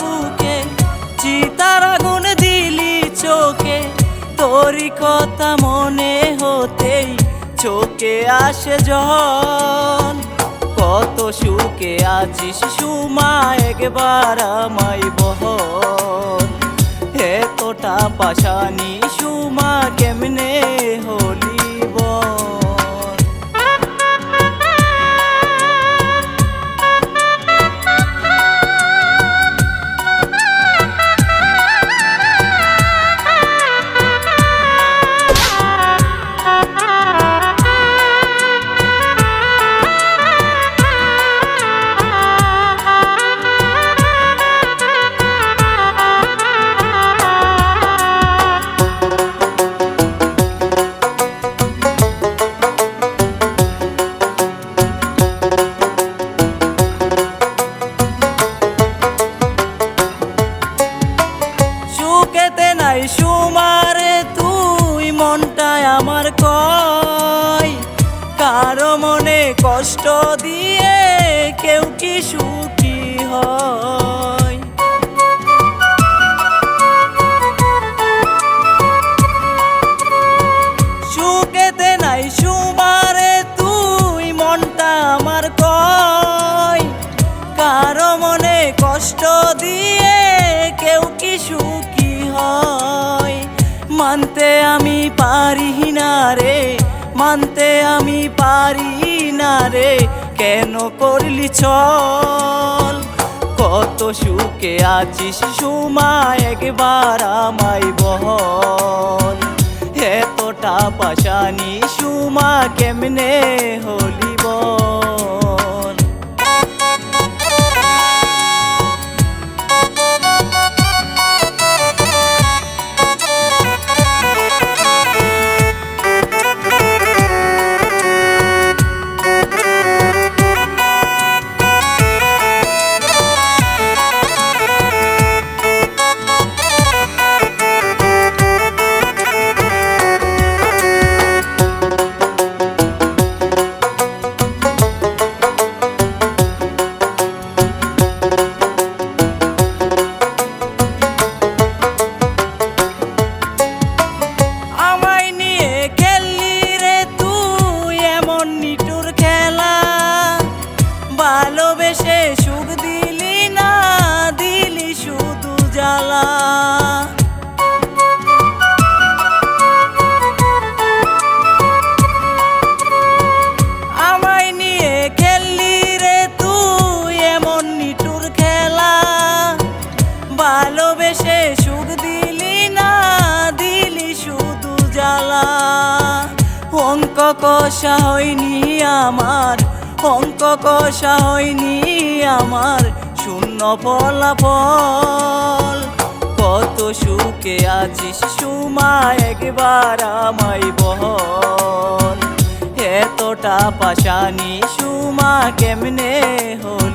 বুকে, চিতার আগুন দিলি চোখে। তোরই কথা মনে হতেই চোখে আসে জল। কত সুখে আছিস সুমা, একবার আমায় বহল এতটা পাশানি সুমা, কেমনে হলি? নাই সুমারে তুই মনটায় আমার কয়। কারও মনে কষ্ট দিয়ে কেউ কি সুখী হয়? মানতে আমি পারি না রে, মানতে আমি পারি না রে, কেন করলি চল? কত সুখে আছিস সুমা, একবার আমায় বহল এতটা পাশানি সুমা, কেমনে হলি বল? ভালোবেসে সুখ দিলি না, দিলি শুধু জ্বালা। আমায় খেললি রে তুই এমন খেলা। দিলি না, দিলি কষা হয়নি আমার অঙ্ক কষা হয়নি আমার, শূন্য ফলাফল। কত সুখে আছিস সুমা, একবার আমায় বহল এতটা পাশানি সুমা, কেমনে হল?